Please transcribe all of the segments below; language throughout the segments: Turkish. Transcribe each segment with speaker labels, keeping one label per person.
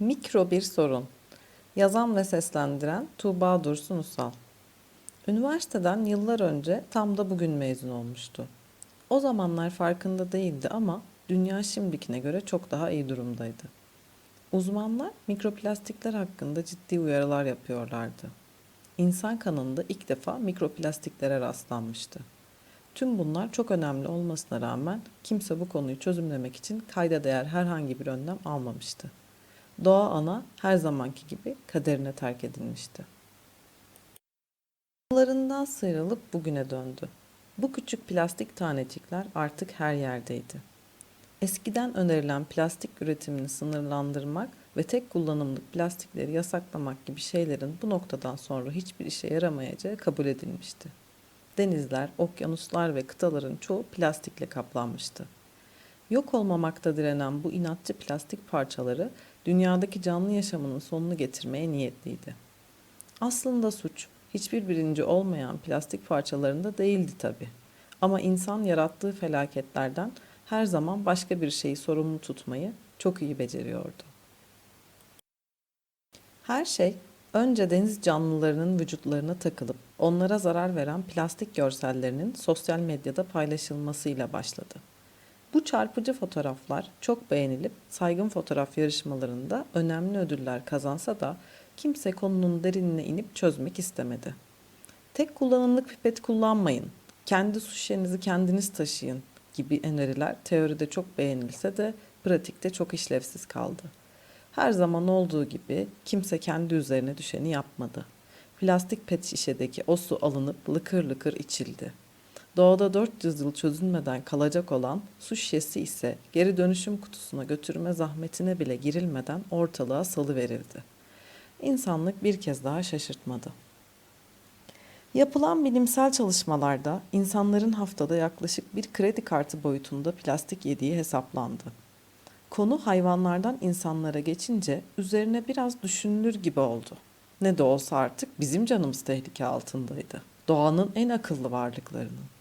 Speaker 1: Mikro bir sorun. Yazan ve seslendiren Tuğba Dursun Usal. Üniversiteden yıllar önce tam da bugün mezun olmuştu. O zamanlar farkında değildi ama dünya şimdikine göre çok daha iyi durumdaydı. Uzmanlar mikroplastikler hakkında ciddi uyarılar yapıyorlardı. İnsan kanında ilk defa mikroplastiklere rastlanmıştı. Tüm bunlar çok önemli olmasına rağmen kimse bu konuyu çözümlemek için kayda değer herhangi bir önlem almamıştı. Doğa ana her zamanki gibi kaderine terk edilmişti. Yollarından sıyrılıp bugüne döndü. Bu küçük plastik tanecikler artık her yerdeydi. Eskiden önerilen plastik üretimini sınırlandırmak ve tek kullanımlık plastikleri yasaklamak gibi şeylerin bu noktadan sonra hiçbir işe yaramayacağı kabul edilmişti. Denizler, okyanuslar ve kıtaların çoğu plastikle kaplanmıştı. Yok olmamakta direnen bu inatçı plastik parçaları dünyadaki canlı yaşamının sonunu getirmeye niyetliydi. Aslında suç hiçbir birinci olmayan plastik parçalarında değildi tabi. Ama insan yarattığı felaketlerden her zaman başka bir şeyi sorumlu tutmayı çok iyi beceriyordu. Her şey önce deniz canlılarının vücutlarına takılıp onlara zarar veren plastik görsellerinin sosyal medyada paylaşılmasıyla başladı. Bu çarpıcı fotoğraflar çok beğenilip saygın fotoğraf yarışmalarında önemli ödüller kazansa da kimse konunun derinine inip çözmek istemedi. Tek kullanımlık pipet kullanmayın, kendi su şişenizi kendiniz taşıyın gibi öneriler teoride çok beğenilse de pratikte çok işlevsiz kaldı. Her zaman olduğu gibi kimse kendi üzerine düşeni yapmadı. Plastik pet şişedeki o su alınıp lıkır lıkır içildi. Doğada 400 yıl çözülmeden kalacak olan su şişesi ise geri dönüşüm kutusuna götürme zahmetine bile girilmeden ortalığa salıverildi. İnsanlık bir kez daha şaşırtmadı. Yapılan bilimsel çalışmalarda insanların haftada yaklaşık bir kredi kartı boyutunda plastik yediği hesaplandı. Konu hayvanlardan insanlara geçince üzerine biraz düşünülür gibi oldu. Ne de olsa artık bizim canımız tehlike altındaydı. Doğanın en akıllı varlıklarının.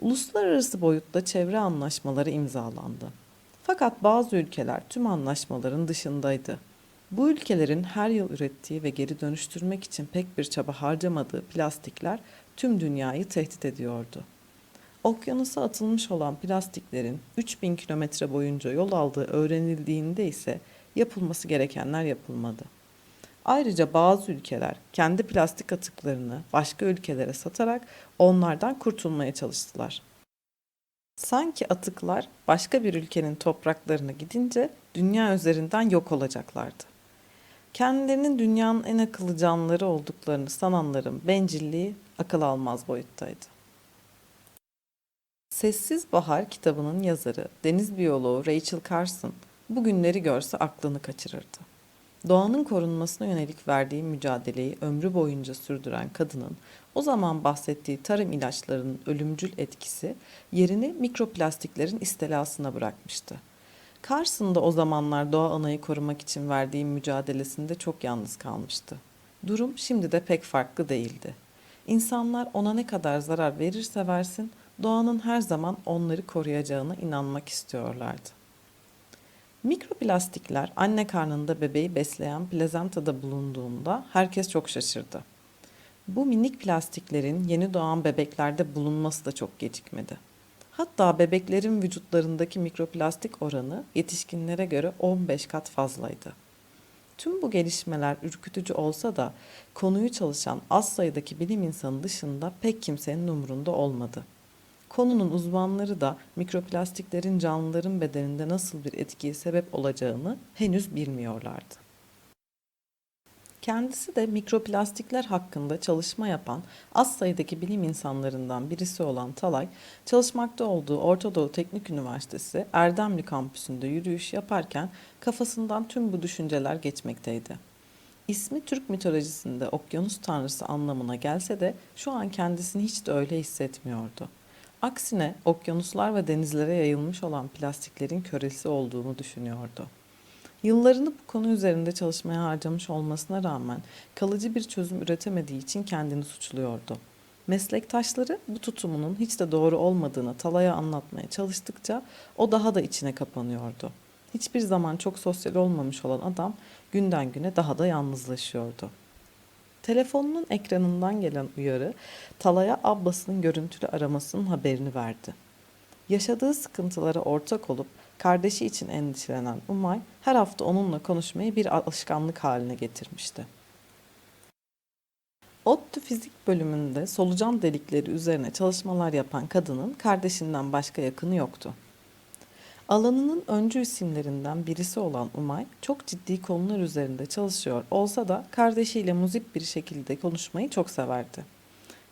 Speaker 1: Uluslararası boyutta çevre anlaşmaları imzalandı. Fakat bazı ülkeler tüm anlaşmaların dışındaydı. Bu ülkelerin her yıl ürettiği ve geri dönüştürmek için pek bir çaba harcamadığı plastikler tüm dünyayı tehdit ediyordu. Okyanusa atılmış olan plastiklerin 3000 kilometre boyunca yol aldığı öğrenildiğinde ise yapılması gerekenler yapılmadı. Ayrıca bazı ülkeler kendi plastik atıklarını başka ülkelere satarak onlardan kurtulmaya çalıştılar. Sanki atıklar başka bir ülkenin topraklarına gidince dünya üzerinden yok olacaklardı. Kendilerinin dünyanın en akıllı canlıları olduklarını sananların bencilliği akıl almaz boyuttaydı. Sessiz Bahar kitabının yazarı, deniz biyoloğu Rachel Carson bu günleri görse aklını kaçırırdı. Doğanın korunmasına yönelik verdiği mücadeleyi ömrü boyunca sürdüren kadının o zaman bahsettiği tarım ilaçlarının ölümcül etkisi yerini mikroplastiklerin istilasına bırakmıştı. Carson da o zamanlar doğa anayı korumak için verdiği mücadelesinde çok yalnız kalmıştı. Durum şimdi de pek farklı değildi. İnsanlar ona ne kadar zarar verirse versin doğanın her zaman onları koruyacağına inanmak istiyorlardı. Mikroplastikler anne karnında bebeği besleyen plazentada bulunduğunda herkes çok şaşırdı. Bu minik plastiklerin yeni doğan bebeklerde bulunması da çok gecikmedi. Hatta bebeklerin vücutlarındaki mikroplastik oranı yetişkinlere göre 15 kat fazlaydı. Tüm bu gelişmeler ürkütücü olsa da konuyu çalışan az sayıdaki bilim insanı dışında pek kimsenin umurunda olmadı. Konunun uzmanları da mikroplastiklerin canlıların bedeninde nasıl bir etkiye sebep olacağını henüz bilmiyorlardı. Kendisi de mikroplastikler hakkında çalışma yapan az sayıdaki bilim insanlarından birisi olan Talay, çalışmakta olduğu Orta Doğu Teknik Üniversitesi Erdemli kampüsünde yürüyüş yaparken kafasından tüm bu düşünceler geçmekteydi. İsmi Türk mitolojisinde okyanus tanrısı anlamına gelse de şu an kendisini hiç de öyle hissetmiyordu. Aksine okyanuslar ve denizlere yayılmış olan plastiklerin kölesi olduğunu düşünüyordu. Yıllarını bu konu üzerinde çalışmaya harcamış olmasına rağmen kalıcı bir çözüm üretemediği için kendini suçluyordu. Meslektaşları bu tutumunun hiç de doğru olmadığını Talay'a anlatmaya çalıştıkça o daha da içine kapanıyordu. Hiçbir zaman çok sosyal olmamış olan adam günden güne daha da yalnızlaşıyordu. Telefonunun ekranından gelen uyarı Tala'ya ablasının görüntülü aramasının haberini verdi. Yaşadığı sıkıntılara ortak olup kardeşi için endişelenen Umay her hafta onunla konuşmayı bir alışkanlık haline getirmişti. ODTÜ fizik bölümünde solucan delikleri üzerine çalışmalar yapan kadının kardeşinden başka yakını yoktu. Alanının öncü isimlerinden birisi olan Umay çok ciddi konular üzerinde çalışıyor olsa da kardeşiyle muzip bir şekilde konuşmayı çok severdi.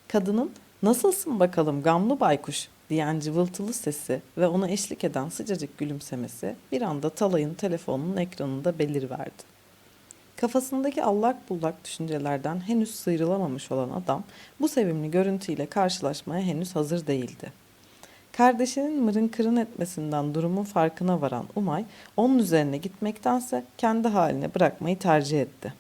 Speaker 1: Kadının nasılsın bakalım gamlı baykuş diyen cıvıltılı sesi ve ona eşlik eden sıcacık gülümsemesi bir anda Talay'ın telefonunun ekranında beliriverdi. Kafasındaki allak bullak düşüncelerden henüz sıyrılamamış olan adam bu sevimli görüntüyle karşılaşmaya henüz hazır değildi. Kardeşinin mırın kırın etmesinden durumun farkına varan Umay, onun üzerine gitmektense kendi haline bırakmayı tercih etti.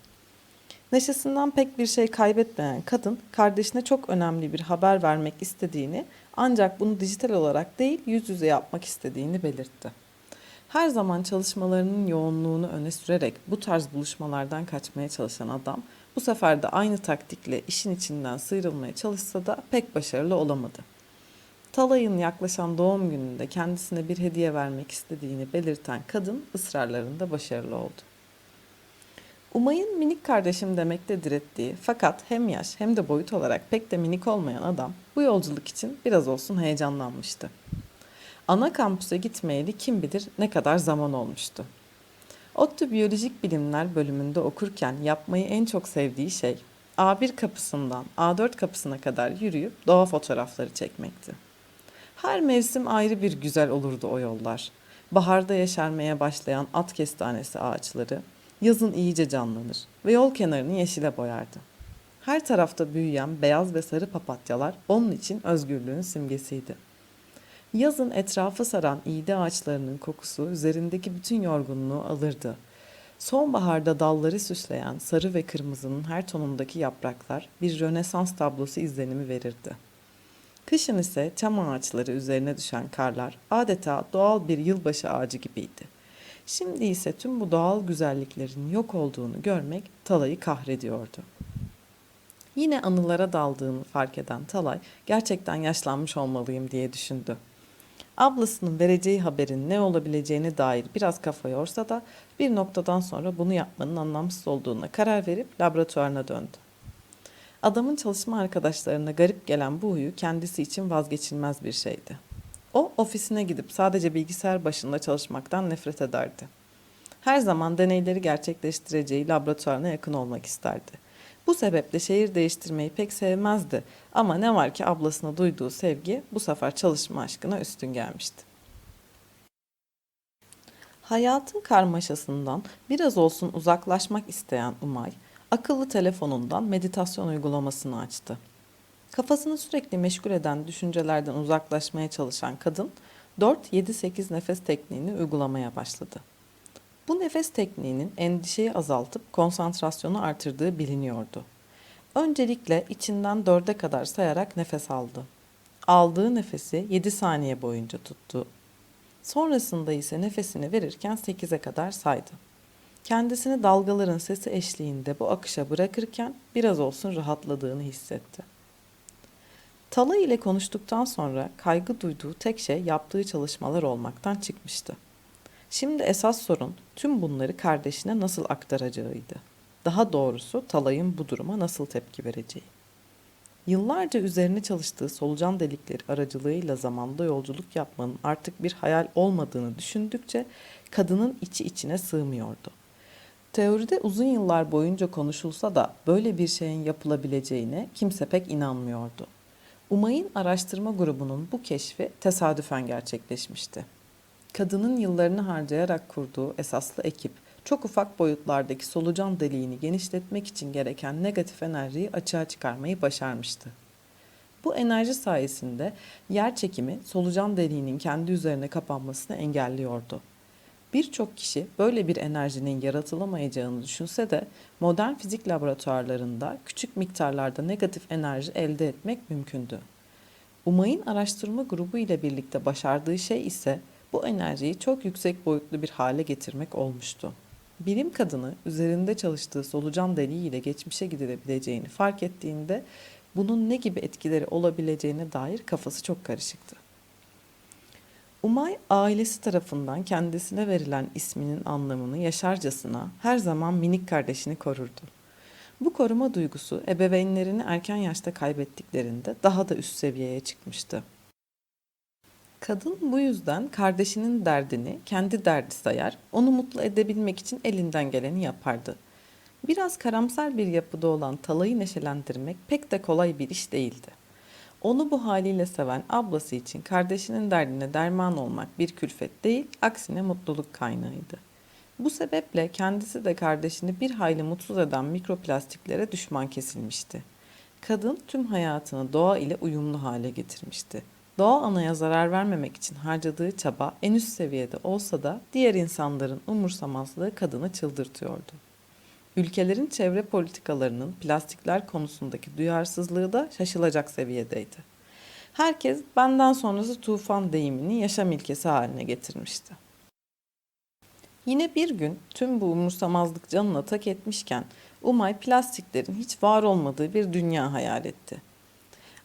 Speaker 1: Neşesinden pek bir şey kaybetmeyen kadın, kardeşine çok önemli bir haber vermek istediğini ancak bunu dijital olarak değil yüz yüze yapmak istediğini belirtti. Her zaman çalışmalarının yoğunluğunu öne sürerek bu tarz buluşmalardan kaçmaya çalışan adam, bu sefer de aynı taktikle işin içinden sıyrılmaya çalışsa da pek başarılı olamadı. Talay'ın yaklaşan doğum gününde kendisine bir hediye vermek istediğini belirten kadın ısrarlarında başarılı oldu. Umay'ın minik kardeşim demekte direttiği fakat hem yaş hem de boyut olarak pek de minik olmayan adam bu yolculuk için biraz olsun heyecanlanmıştı. Ana kampüse gitmeyeli kim bilir ne kadar zaman olmuştu. ODTÜ Biyolojik Bilimler bölümünde okurken yapmayı en çok sevdiği şey A1 kapısından A4 kapısına kadar yürüyüp doğa fotoğrafları çekmekti. Her mevsim ayrı bir güzel olurdu o yollar. Baharda yeşermeye başlayan at kestanesi ağaçları, yazın iyice canlanır ve yol kenarını yeşile boyardı. Her tarafta büyüyen beyaz ve sarı papatyalar onun için özgürlüğün simgesiydi. Yazın etrafı saran iğde ağaçlarının kokusu üzerindeki bütün yorgunluğu alırdı. Sonbaharda dalları süsleyen sarı ve kırmızının her tonundaki yapraklar bir Rönesans tablosu izlenimi verirdi. Kışın ise çam ağaçları üzerine düşen karlar adeta doğal bir yılbaşı ağacı gibiydi. Şimdi ise tüm bu doğal güzelliklerin yok olduğunu görmek Talay'ı kahrediyordu. Yine anılara daldığını fark eden Talay gerçekten yaşlanmış olmalıyım diye düşündü. Ablasının vereceği haberin ne olabileceğine dair biraz kafa yorsa da bir noktadan sonra bunu yapmanın anlamsız olduğuna karar verip laboratuvarına döndü. Adamın çalışma arkadaşlarına garip gelen bu huyu kendisi için vazgeçilmez bir şeydi. O ofisine gidip sadece bilgisayar başında çalışmaktan nefret ederdi. Her zaman deneyleri gerçekleştireceği laboratuvarına yakın olmak isterdi. Bu sebeple şehir değiştirmeyi pek sevmezdi ama ne var ki ablasına duyduğu sevgi bu sefer çalışma aşkına üstün gelmişti. Hayatın karmaşasından biraz olsun uzaklaşmak isteyen Umay, akıllı telefonundan meditasyon uygulamasını açtı. Kafasını sürekli meşgul eden düşüncelerden uzaklaşmaya çalışan kadın 4-7-8 nefes tekniğini uygulamaya başladı. Bu nefes tekniğinin endişeyi azaltıp konsantrasyonu artırdığı biliniyordu. Öncelikle içinden dörde kadar sayarak nefes aldı. Aldığı nefesi 7 saniye boyunca tuttu. Sonrasında ise nefesini verirken 8'e kadar saydı. Kendisini dalgaların sesi eşliğinde bu akışa bırakırken biraz olsun rahatladığını hissetti. Tala ile konuştuktan sonra kaygı duyduğu tek şey yaptığı çalışmalar olmaktan çıkmıştı. Şimdi esas sorun tüm bunları kardeşine nasıl aktaracağıydı. Daha doğrusu Talay'ın bu duruma nasıl tepki vereceği. Yıllarca üzerine çalıştığı solucan delikleri aracılığıyla zamanda yolculuk yapmanın artık bir hayal olmadığını düşündükçe kadının içi içine sığmıyordu. Teoride uzun yıllar boyunca konuşulsa da böyle bir şeyin yapılabileceğine kimse pek inanmıyordu. Umay'ın araştırma grubunun bu keşfi tesadüfen gerçekleşmişti. Kadının yıllarını harcayarak kurduğu esaslı ekip çok ufak boyutlardaki solucan deliğini genişletmek için gereken negatif enerjiyi açığa çıkarmayı başarmıştı. Bu enerji sayesinde yer çekimi solucan deliğinin kendi üzerine kapanmasını engelliyordu. Birçok kişi böyle bir enerjinin yaratılamayacağını düşünse de modern fizik laboratuvarlarında küçük miktarlarda negatif enerji elde etmek mümkündü. Umay'ın araştırma grubu ile birlikte başardığı şey ise bu enerjiyi çok yüksek boyutlu bir hale getirmek olmuştu. Bilim kadını üzerinde çalıştığı solucan deliğiyle geçmişe gidilebileceğini fark ettiğinde bunun ne gibi etkileri olabileceğine dair kafası çok karışıktı. Umay ailesi tarafından kendisine verilen isminin anlamını yaşarcasına her zaman minik kardeşini korurdu. Bu koruma duygusu ebeveynlerini erken yaşta kaybettiklerinde daha da üst seviyeye çıkmıştı. Kadın bu yüzden kardeşinin derdini kendi derdi sayar, onu mutlu edebilmek için elinden geleni yapardı. Biraz karamsar bir yapıda olan Talay'ı neşelendirmek pek de kolay bir iş değildi. Onu bu haliyle seven ablası için kardeşinin derdine derman olmak bir külfet değil, aksine mutluluk kaynağıydı. Bu sebeple kendisi de kardeşini bir hayli mutsuz eden mikroplastiklere düşman kesilmişti. Kadın tüm hayatını doğa ile uyumlu hale getirmişti. Doğa anaya zarar vermemek için harcadığı çaba en üst seviyede olsa da diğer insanların umursamazlığı kadını çıldırtıyordu. Ülkelerin çevre politikalarının plastikler konusundaki duyarsızlığı da şaşılacak seviyedeydi. Herkes benden sonrası tufan deyimini yaşam ilkesi haline getirmişti. Yine bir gün tüm bu umursamazlık canına tak etmişken Umay plastiklerin hiç var olmadığı bir dünya hayal etti.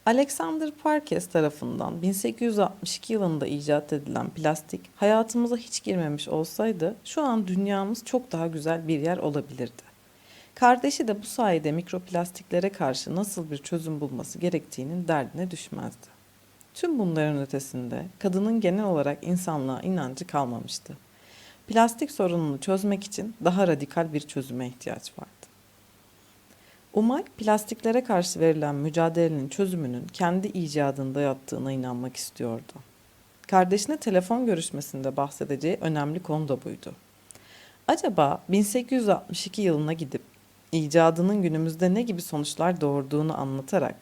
Speaker 1: Alexander Parkes tarafından 1862 yılında icat edilen plastik hayatımıza hiç girmemiş olsaydı şu an dünyamız çok daha güzel bir yer olabilirdi. Kardeşi de bu sayede mikroplastiklere karşı nasıl bir çözüm bulması gerektiğinin derdine düşmezdi. Tüm bunların ötesinde kadının genel olarak insanlığa inancı kalmamıştı. Plastik sorununu çözmek için daha radikal bir çözüme ihtiyaç vardı. Umay, plastiklere karşı verilen mücadelenin çözümünün kendi icadında yattığına inanmak istiyordu. Kardeşine telefon görüşmesinde bahsedeceği önemli konu da buydu. Acaba 1862 yılına gidip icadının günümüzde ne gibi sonuçlar doğurduğunu anlatarak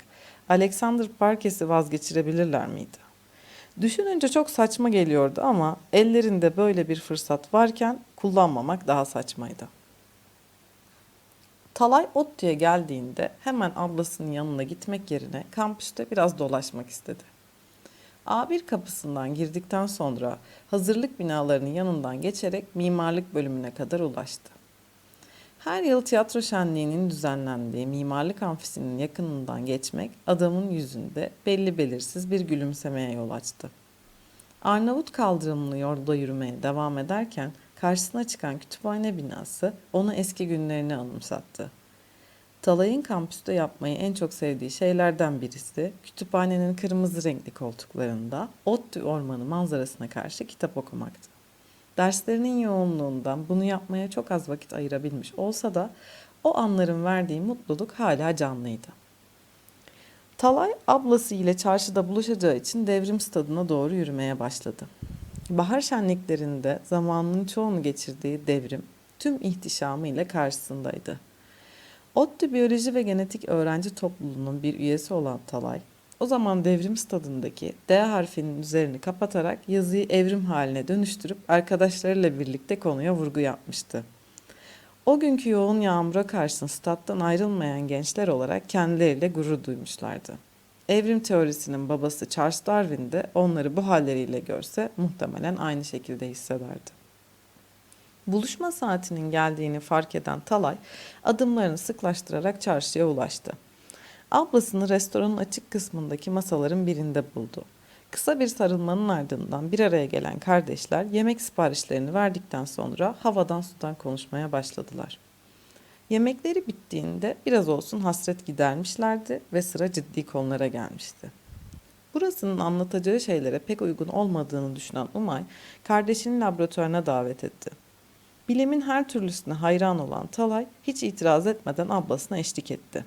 Speaker 1: Alexander Parkes'i vazgeçirebilirler miydi? Düşününce çok saçma geliyordu ama ellerinde böyle bir fırsat varken kullanmamak daha saçmaydı. Talay Ottu'ya geldiğinde hemen ablasının yanına gitmek yerine kampüste biraz dolaşmak istedi. A1 kapısından girdikten sonra hazırlık binalarının yanından geçerek mimarlık bölümüne kadar ulaştı. Her yıl tiyatro şenliğinin düzenlendiği mimarlık amfisinin yakınından geçmek adamın yüzünde belli belirsiz bir gülümsemeye yol açtı. Arnavut kaldırımlı yolda yürümeye devam ederken karşısına çıkan kütüphane binası ona eski günlerini anımsattı. Talay'ın kampüste yapmayı en çok sevdiği şeylerden birisi kütüphanenin kırmızı renkli koltuklarında Ottu Ormanı manzarasına karşı kitap okumaktı. Derslerinin yoğunluğundan bunu yapmaya çok az vakit ayırabilmiş olsa da o anların verdiği mutluluk hala canlıydı. Talay ablası ile çarşıda buluşacağı için devrim stadına doğru yürümeye başladı. Bahar şenliklerinde zamanının çoğunu geçirdiği devrim tüm ihtişamıyla karşısındaydı. ODTÜ Biyoloji ve Genetik Öğrenci Topluluğu'nun bir üyesi olan Talay, o zaman devrim stadındaki D harfinin üzerini kapatarak yazıyı evrim haline dönüştürüp arkadaşlarıyla birlikte konuya vurgu yapmıştı. O günkü yoğun yağmura karşın stat'tan ayrılmayan gençler olarak kendileriyle gurur duymuşlardı. Evrim teorisinin babası Charles Darwin de onları bu halleriyle görse muhtemelen aynı şekilde hissederdi. Buluşma saatinin geldiğini fark eden Talay adımlarını sıklaştırarak çarşıya ulaştı. Ablasını restoranın açık kısmındaki masaların birinde buldu. Kısa bir sarılmanın ardından bir araya gelen kardeşler yemek siparişlerini verdikten sonra havadan sudan konuşmaya başladılar. Yemekleri bittiğinde biraz olsun hasret gidermişlerdi ve sıra ciddi konulara gelmişti. Burasının anlatacağı şeylere pek uygun olmadığını düşünen Umay, kardeşinin laboratuvarına davet etti. Bilimin her türlüsüne hayran olan Talay hiç itiraz etmeden ablasına eşlik etti.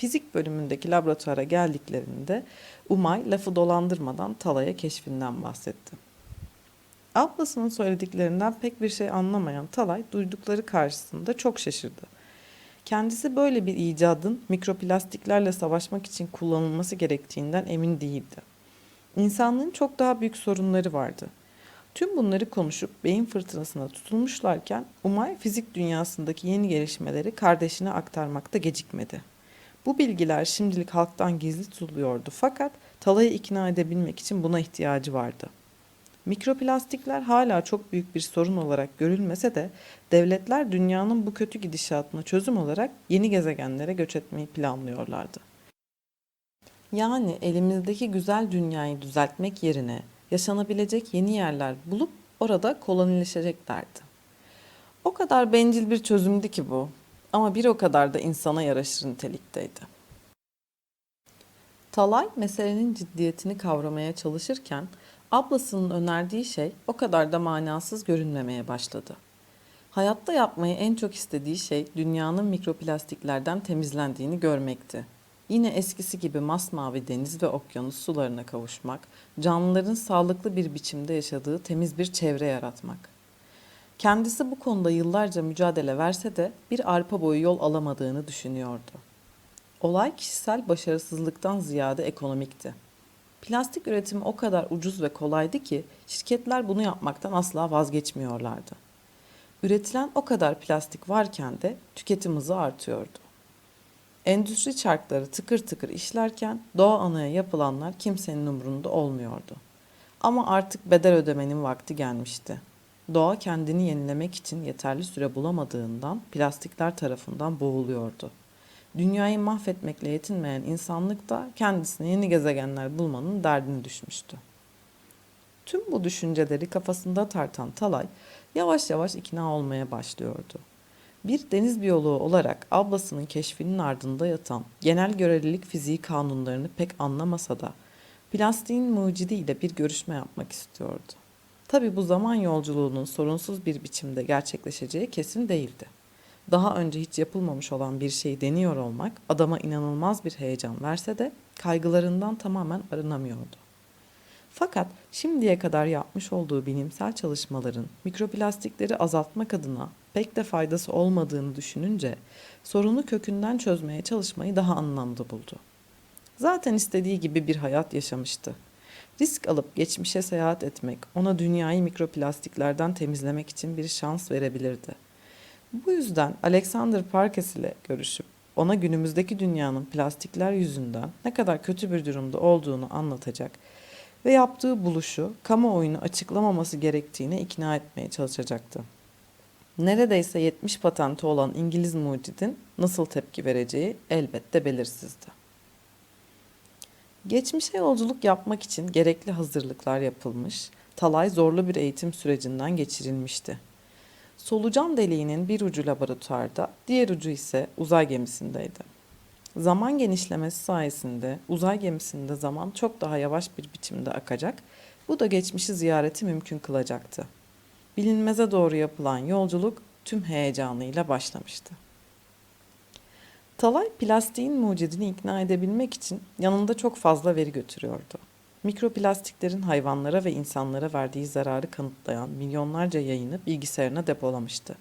Speaker 1: Fizik bölümündeki laboratuvara geldiklerinde Umay lafı dolandırmadan Talay'a keşfinden bahsetti. Ablasının söylediklerinden pek bir şey anlamayan Talay duydukları karşısında çok şaşırdı. Kendisi böyle bir icadın mikroplastiklerle savaşmak için kullanılması gerektiğinden emin değildi. İnsanlığın çok daha büyük sorunları vardı. Tüm bunları konuşup beyin fırtınasına tutulmuşlarken Umay fizik dünyasındaki yeni gelişmeleri kardeşine aktarmakta gecikmedi. Bu bilgiler şimdilik halktan gizli tutuluyordu fakat Talay'ı ikna edebilmek için buna ihtiyacı vardı. Mikroplastikler hala çok büyük bir sorun olarak görülmese de devletler dünyanın bu kötü gidişatına çözüm olarak yeni gezegenlere göç etmeyi planlıyorlardı. Yani elimizdeki güzel dünyayı düzeltmek yerine yaşanabilecek yeni yerler bulup orada kolonileşeceklerdi. O kadar bencil bir çözümdü ki bu ama bir o kadar da insana yaraşır nitelikteydi. Talay meselenin ciddiyetini kavramaya çalışırken ablasının önerdiği şey o kadar da manasız görünmemeye başladı. Hayatta yapmayı en çok istediği şey dünyanın mikroplastiklerden temizlendiğini görmekti. Yine eskisi gibi masmavi deniz ve okyanus sularına kavuşmak, canlıların sağlıklı bir biçimde yaşadığı temiz bir çevre yaratmak. Kendisi bu konuda yıllarca mücadele verse de bir arpa boyu yol alamadığını düşünüyordu. Olay kişisel başarısızlıktan ziyade ekonomikti. Plastik üretimi o kadar ucuz ve kolaydı ki şirketler bunu yapmaktan asla vazgeçmiyorlardı. Üretilen o kadar plastik varken de tüketim hızı artıyordu. Endüstri çarkları tıkır tıkır işlerken doğa anaya yapılanlar kimsenin umurunda olmuyordu. Ama artık bedel ödemenin vakti gelmişti. Doğa kendini yenilemek için yeterli süre bulamadığından plastikler tarafından boğuluyordu. Dünyayı mahvetmekle yetinmeyen insanlık da kendisine yeni gezegenler bulmanın derdine düşmüştü. Tüm bu düşünceleri kafasında tartan Talay yavaş yavaş ikna olmaya başlıyordu. Bir deniz biyoloğu olarak ablasının keşfinin ardında yatan genel görelilik fiziği kanunlarını pek anlamasa da plastiğin mucidiyle bir görüşme yapmak istiyordu. Tabi bu zaman yolculuğunun sorunsuz bir biçimde gerçekleşeceği kesin değildi. Daha önce hiç yapılmamış olan bir şeyi deniyor olmak adama inanılmaz bir heyecan verse de kaygılarından tamamen arınamıyordu. Fakat şimdiye kadar yapmış olduğu bilimsel çalışmaların mikroplastikleri azaltmak adına pek de faydası olmadığını düşününce sorunu kökünden çözmeye çalışmayı daha anlamlı buldu. Zaten istediği gibi bir hayat yaşamıştı. Risk alıp geçmişe seyahat etmek ona dünyayı mikroplastiklerden temizlemek için bir şans verebilirdi. Bu yüzden Alexander Parkes ile görüşüp ona günümüzdeki dünyanın plastikler yüzünden ne kadar kötü bir durumda olduğunu anlatacak ve yaptığı buluşu kamuoyunu açıklamaması gerektiğine ikna etmeye çalışacaktı. Neredeyse 70 patenti olan İngiliz mucidin nasıl tepki vereceği elbette belirsizdi. Geçmişe yolculuk yapmak için gerekli hazırlıklar yapılmış, Talay zorlu bir eğitim sürecinden geçirilmişti. Solucan deliğinin bir ucu laboratuvarda, diğer ucu ise uzay gemisindeydi. Zaman genişlemesi sayesinde uzay gemisinde zaman çok daha yavaş bir biçimde akacak, bu da geçmişi ziyareti mümkün kılacaktı. Bilinmeze doğru yapılan yolculuk tüm heyecanıyla başlamıştı. Talay plastiğin mucidini ikna edebilmek için yanında çok fazla veri götürüyordu. Mikroplastiklerin hayvanlara ve insanlara verdiği zararı kanıtlayan milyonlarca yayını bilgisayarına depolamıştı.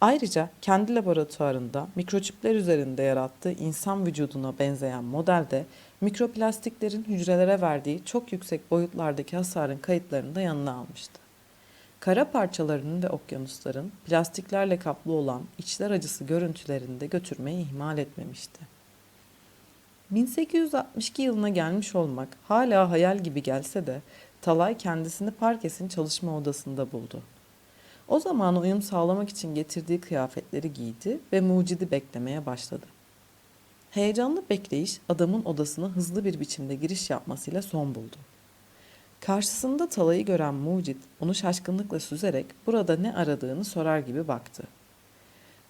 Speaker 1: Ayrıca kendi laboratuvarında mikroçipler üzerinde yarattığı insan vücuduna benzeyen modelde mikroplastiklerin hücrelere verdiği çok yüksek boyutlardaki hasarın kayıtlarını da yanına almıştı. Kara parçalarının ve okyanusların plastiklerle kaplı olan içler acısı görüntülerini de götürmeyi ihmal etmemişti. 1862 yılına gelmiş olmak hala hayal gibi gelse de Talay kendisini Parkes'in çalışma odasında buldu. O zaman uyum sağlamak için getirdiği kıyafetleri giydi ve mucidi beklemeye başladı. Heyecanlı bekleyiş adamın odasına hızlı bir biçimde giriş yapmasıyla son buldu. Karşısında Talay'ı gören mucit onu şaşkınlıkla süzerek burada ne aradığını sorar gibi baktı.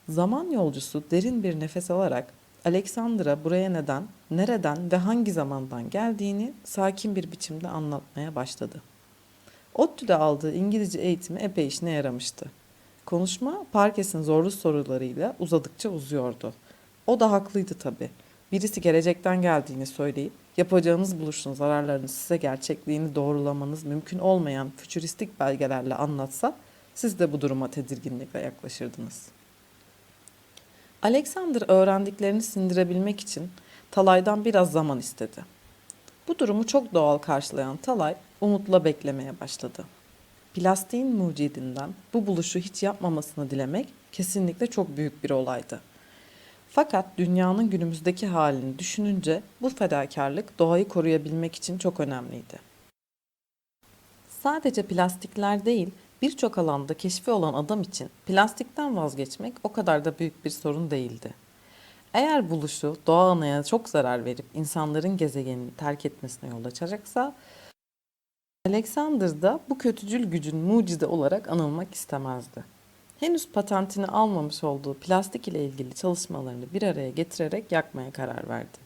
Speaker 1: Zaman yolcusu derin bir nefes alarak Alexander'a buraya neden, nereden ve hangi zamandan geldiğini sakin bir biçimde anlatmaya başladı. ODTÜ'de aldığı İngilizce eğitimi epey işine yaramıştı. Konuşma Parkes'in zorlu sorularıyla uzadıkça uzuyordu. O da haklıydı tabii. Birisi gelecekten geldiğini söyleyip yapacağınız buluşun zararlarını size gerçekliğini doğrulamanız mümkün olmayan fütüristik belgelerle anlatsa siz de bu duruma tedirginlikle yaklaşırdınız. Alexander öğrendiklerini sindirebilmek için Talay'dan biraz zaman istedi. Bu durumu çok doğal karşılayan Talay umutla beklemeye başladı. Plastiğin mucidinden bu buluşu hiç yapmamasını dilemek kesinlikle çok büyük bir olaydı. Fakat dünyanın günümüzdeki halini düşününce bu fedakarlık doğayı koruyabilmek için çok önemliydi. Sadece plastikler değil, birçok alanda keşfi olan adam için plastikten vazgeçmek o kadar da büyük bir sorun değildi. Eğer buluşu doğa anaya çok zarar verip insanların gezegenini terk etmesine yol açacaksa, Alexander da bu kötücül gücün mucidi olarak anılmak istemezdi. Henüz patentini almamış olduğu plastik ile ilgili çalışmalarını bir araya getirerek yakmaya karar verdi.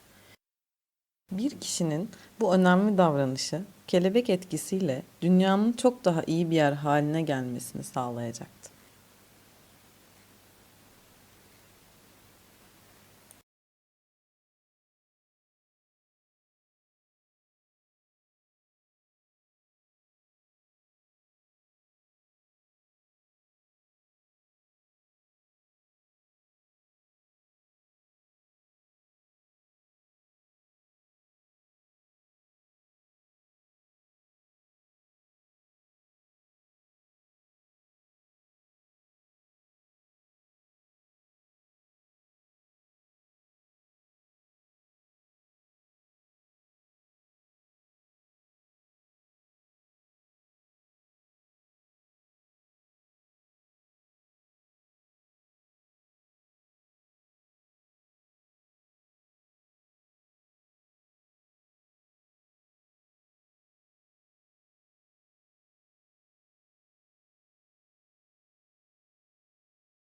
Speaker 1: Bir kişinin bu önemli davranışı kelebek etkisiyle dünyanın çok daha iyi bir yer haline gelmesini sağlayacaktı.